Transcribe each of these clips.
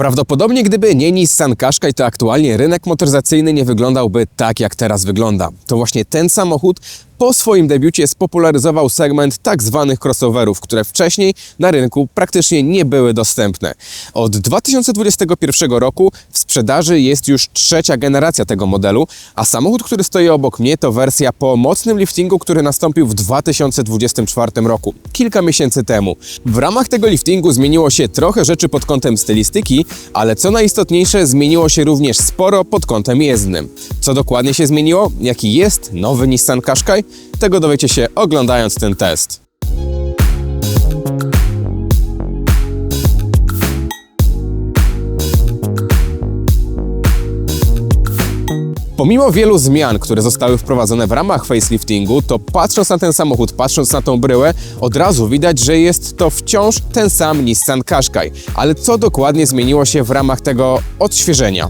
Prawdopodobnie gdyby nie Nissan Qashqai, to aktualnie rynek motoryzacyjny nie wyglądałby tak, jak teraz wygląda. To właśnie ten samochód po swoim debiucie spopularyzował segment tak zwanych crossoverów, które wcześniej na rynku praktycznie nie były dostępne. Od 2021 roku w sprzedaży jest już trzecia generacja tego modelu, a samochód, który stoi obok mnie to wersja po mocnym liftingu, który nastąpił w 2024 roku, kilka miesięcy temu. W ramach tego liftingu zmieniło się trochę rzeczy pod kątem stylistyki, ale co najistotniejsze, zmieniło się również sporo pod kątem jezdnym. Co dokładnie się zmieniło? Jaki jest nowy Nissan Qashqai? Tego dowiecie się oglądając ten test. Pomimo wielu zmian, które zostały wprowadzone w ramach faceliftingu, to patrząc na ten samochód, patrząc na tą bryłę, od razu widać, że jest to wciąż ten sam Nissan Qashqai. Ale co dokładnie zmieniło się w ramach tego odświeżenia?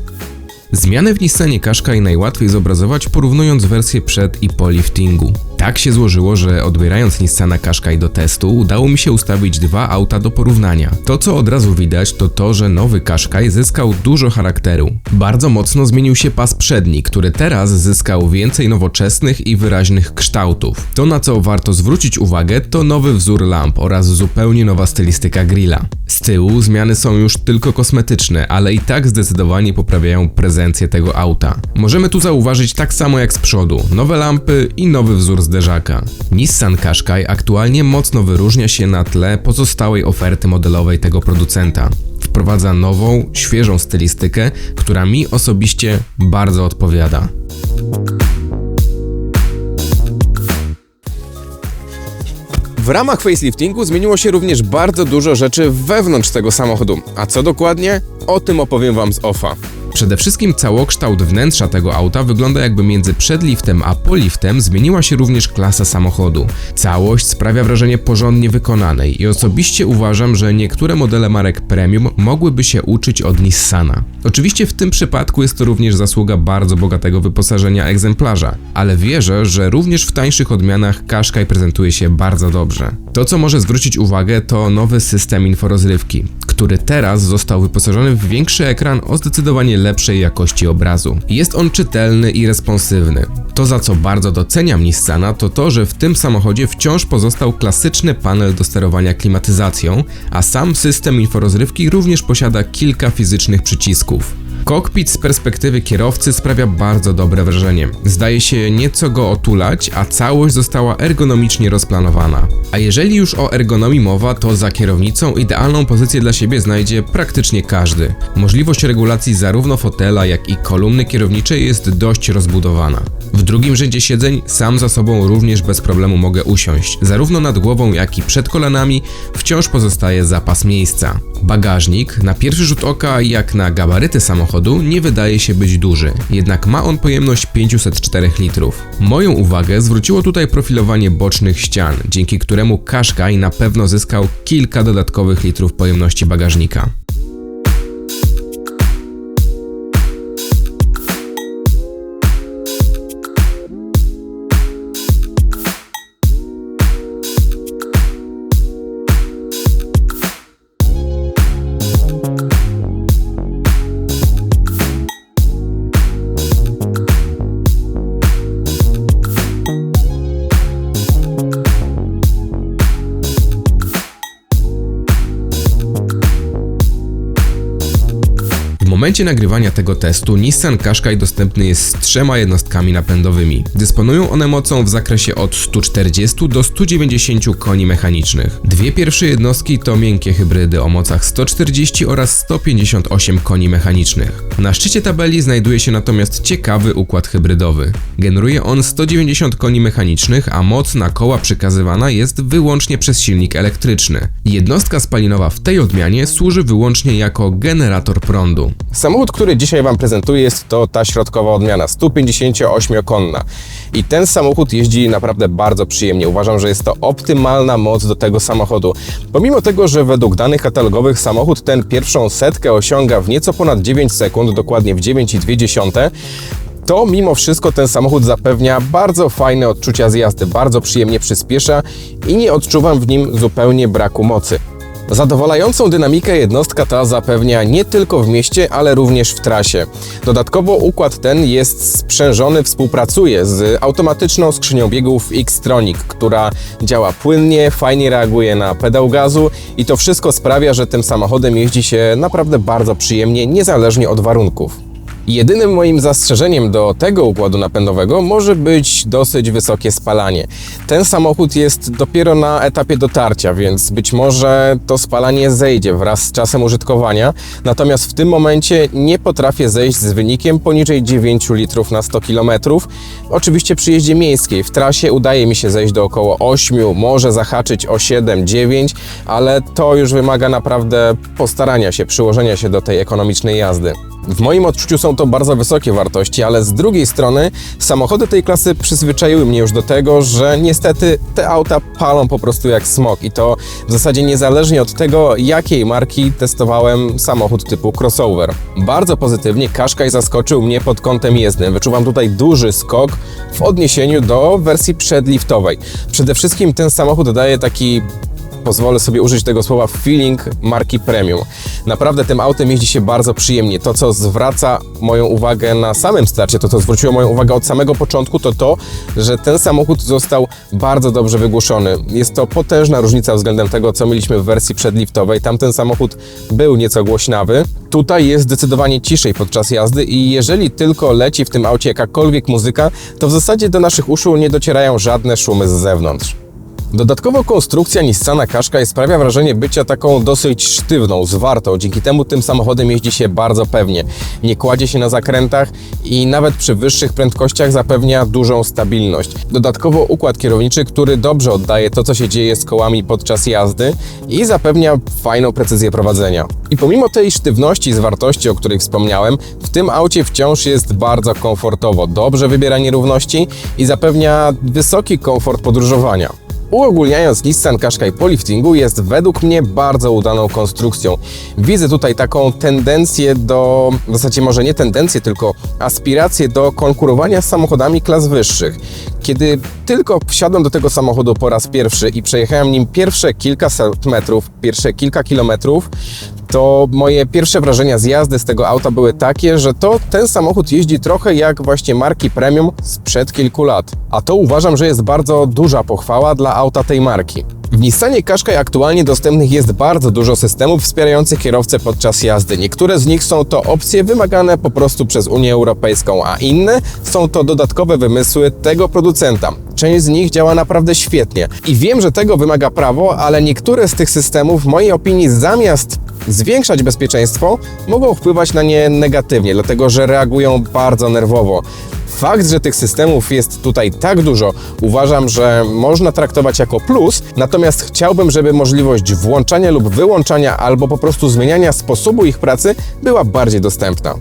Zmiany w Nissanie Qashqai najłatwiej zobrazować porównując wersję przed i po liftingu. Tak się złożyło, że odbierając Nissana Qashqai do testu, udało mi się ustawić dwa auta do porównania. To co od razu widać to to, że nowy Qashqai zyskał dużo charakteru. Bardzo mocno zmienił się pas przedni, który teraz zyskał więcej nowoczesnych i wyraźnych kształtów. To na co warto zwrócić uwagę to nowy wzór lamp oraz zupełnie nowa stylistyka grilla. Z tyłu zmiany są już tylko kosmetyczne, ale i tak zdecydowanie poprawiają prezencję tego auta. Możemy tu zauważyć tak samo jak z przodu, nowe lampy i nowy wzór zderzaka. Nissan Qashqai aktualnie mocno wyróżnia się na tle pozostałej oferty modelowej tego producenta. Wprowadza nową, świeżą stylistykę, która mi osobiście bardzo odpowiada. W ramach faceliftingu zmieniło się również bardzo dużo rzeczy wewnątrz tego samochodu. A co dokładnie? O tym opowiem Wam z OFA. Przede wszystkim całokształt wnętrza tego auta wygląda jakby między przedliftem a poliftem zmieniła się również klasa samochodu. Całość sprawia wrażenie porządnie wykonanej i osobiście uważam, że niektóre modele marek premium mogłyby się uczyć od Nissana. Oczywiście w tym przypadku jest to również zasługa bardzo bogatego wyposażenia egzemplarza, ale wierzę, że również w tańszych odmianach Qashqai prezentuje się bardzo dobrze. To co może zwrócić uwagę to nowy system inforozrywki, który teraz został wyposażony w większy ekran o zdecydowanie lepszej jakości obrazu. Jest on czytelny i responsywny. To za co bardzo doceniam Nissana to to, że w tym samochodzie wciąż pozostał klasyczny panel do sterowania klimatyzacją, a sam system inforozrywki również posiada kilka fizycznych przycisków. Kokpit z perspektywy kierowcy sprawia bardzo dobre wrażenie. Zdaje się nieco go otulać, a całość została ergonomicznie rozplanowana. A jeżeli już o ergonomii mowa, to za kierownicą idealną pozycję dla siebie znajdzie praktycznie każdy. Możliwość regulacji zarówno fotela, jak i kolumny kierowniczej jest dość rozbudowana. W drugim rzędzie siedzeń sam za sobą również bez problemu mogę usiąść. Zarówno nad głową, jak i przed kolanami wciąż pozostaje zapas miejsca. Bagażnik, na pierwszy rzut oka, jak na gabaryty samochodu, nie wydaje się być duży, jednak ma on pojemność 504 litrów. Moją uwagę zwróciło tutaj profilowanie bocznych ścian, dzięki któremu Qashqai na pewno zyskał kilka dodatkowych litrów pojemności bagażnika. Momencie nagrywania tego testu Nissan Qashqai dostępny jest z trzema jednostkami napędowymi. Dysponują one mocą w zakresie od 140 do 190 koni mechanicznych. Dwie pierwsze jednostki to miękkie hybrydy o mocach 140 oraz 158 koni mechanicznych. Na szczycie tabeli znajduje się natomiast ciekawy układ hybrydowy. Generuje on 190 koni mechanicznych, a moc na koła przekazywana jest wyłącznie przez silnik elektryczny. Jednostka spalinowa w tej odmianie służy wyłącznie jako generator prądu. Samochód, który dzisiaj Wam prezentuję, jest to ta środkowa odmiana, 158-konna. I ten samochód jeździ naprawdę bardzo przyjemnie. Uważam, że jest to optymalna moc do tego samochodu. Pomimo tego, że według danych katalogowych samochód ten pierwszą setkę osiąga w nieco ponad 9 sekund, dokładnie w 9,2, to mimo wszystko ten samochód zapewnia bardzo fajne odczucia z jazdy, bardzo przyjemnie przyspiesza i nie odczuwam w nim zupełnie braku mocy. Zadowalającą dynamikę jednostka ta zapewnia nie tylko w mieście, ale również w trasie. Dodatkowo układ ten jest sprzężony, współpracuje z automatyczną skrzynią biegów X-Tronic, która działa płynnie, fajnie reaguje na pedał gazu i to wszystko sprawia, że tym samochodem jeździ się naprawdę bardzo przyjemnie, niezależnie od warunków. Jedynym moim zastrzeżeniem do tego układu napędowego może być dosyć wysokie spalanie. Ten samochód jest dopiero na etapie dotarcia, więc być może to spalanie zejdzie wraz z czasem użytkowania, natomiast w tym momencie nie potrafię zejść z wynikiem poniżej 9 litrów na 100 km. Oczywiście przy jeździe miejskiej, w trasie udaje mi się zejść do około 8, może zahaczyć o 7, 9, ale to już wymaga naprawdę postarania się, przyłożenia się do tej ekonomicznej jazdy. W moim odczuciu są to bardzo wysokie wartości, ale z drugiej strony samochody tej klasy przyzwyczaiły mnie już do tego, że niestety te auta palą po prostu jak smog i to w zasadzie niezależnie od tego, jakiej marki testowałem samochód typu crossover. Bardzo pozytywnie Qashqai zaskoczył mnie pod kątem jezdnym. Wyczuwam tutaj duży skok w odniesieniu do wersji przedliftowej. Przede wszystkim ten samochód daje taki pozwolę sobie użyć tego słowa feeling marki premium. Naprawdę tym autem jeździ się bardzo przyjemnie. To, co zwraca moją uwagę na samym starcie, to, co zwróciło moją uwagę od samego początku, to to, że ten samochód został bardzo dobrze wygłuszony. Jest to potężna różnica względem tego, co mieliśmy w wersji przedliftowej. Tamten samochód był nieco głośnawy. Tutaj jest zdecydowanie ciszej podczas jazdy i jeżeli tylko leci w tym aucie jakakolwiek muzyka, to w zasadzie do naszych uszu nie docierają żadne szumy z zewnątrz. Dodatkowo konstrukcja Nissana Qashqai sprawia wrażenie bycia taką dosyć sztywną, zwartą. Dzięki temu tym samochodem jeździ się bardzo pewnie. Nie kładzie się na zakrętach i nawet przy wyższych prędkościach zapewnia dużą stabilność. Dodatkowo układ kierowniczy, który dobrze oddaje to, co się dzieje z kołami podczas jazdy i zapewnia fajną precyzję prowadzenia. I pomimo tej sztywności i zwartości, o której wspomniałem, w tym aucie wciąż jest bardzo komfortowo. Dobrze wybiera nierówności i zapewnia wysoki komfort podróżowania. Uogólniając, Nissan Qashqai po liftingu jest według mnie bardzo udaną konstrukcją. Widzę tutaj taką tendencję do, w zasadzie może nie tendencję, tylko aspirację do konkurowania z samochodami klas wyższych. Kiedy tylko wsiadłem do tego samochodu po raz pierwszy i przejechałem nim pierwsze kilkaset metrów, pierwsze kilka kilometrów, to moje pierwsze wrażenia z jazdy z tego auta były takie, że to ten samochód jeździ trochę jak właśnie marki premium sprzed kilku lat. A to uważam, że jest bardzo duża pochwała dla auta tej marki. W Nissanie Qashqai aktualnie dostępnych jest bardzo dużo systemów wspierających kierowcę podczas jazdy. Niektóre z nich są to opcje wymagane po prostu przez Unię Europejską, a inne są to dodatkowe wymysły tego producenta. Część z nich działa naprawdę świetnie. I wiem, że tego wymaga prawo, ale niektóre z tych systemów w mojej opinii zamiast zwiększać bezpieczeństwo, mogą wpływać na nie negatywnie, dlatego że reagują bardzo nerwowo. Fakt, że tych systemów jest tutaj tak dużo, uważam, że można traktować jako plus, natomiast chciałbym, żeby możliwość włączania lub wyłączania albo po prostu zmieniania sposobu ich pracy była bardziej dostępna.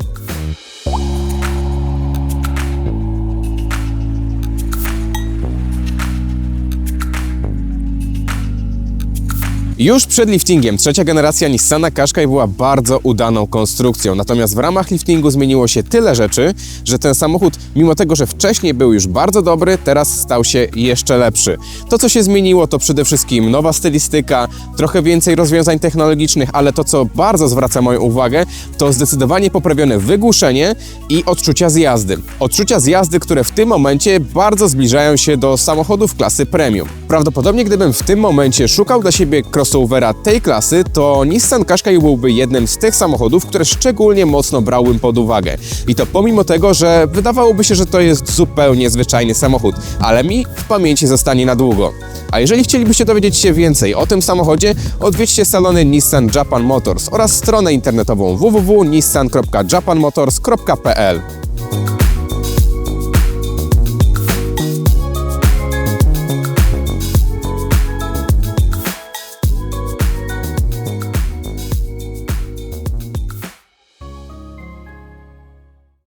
Już przed liftingiem trzecia generacja Nissana Qashqai była bardzo udaną konstrukcją, natomiast w ramach liftingu zmieniło się tyle rzeczy, że ten samochód, mimo tego, że wcześniej był już bardzo dobry, teraz stał się jeszcze lepszy. To, co się zmieniło, to przede wszystkim nowa stylistyka, trochę więcej rozwiązań technologicznych, ale to, co bardzo zwraca moją uwagę, to zdecydowanie poprawione wygłuszenie i odczucia z jazdy. Odczucia z jazdy, które w tym momencie bardzo zbliżają się do samochodów klasy premium. Prawdopodobnie, gdybym w tym momencie szukał dla siebie crossovera tej klasy, to Nissan Qashqai byłby jednym z tych samochodów, które szczególnie mocno brałbym pod uwagę. I to pomimo tego, że wydawałoby się, że to jest zupełnie zwyczajny samochód, ale mi w pamięci zostanie na długo. A jeżeli chcielibyście dowiedzieć się więcej o tym samochodzie, odwiedźcie salony Nissan Japan Motors oraz stronę internetową www.nissan.japanmotors.pl.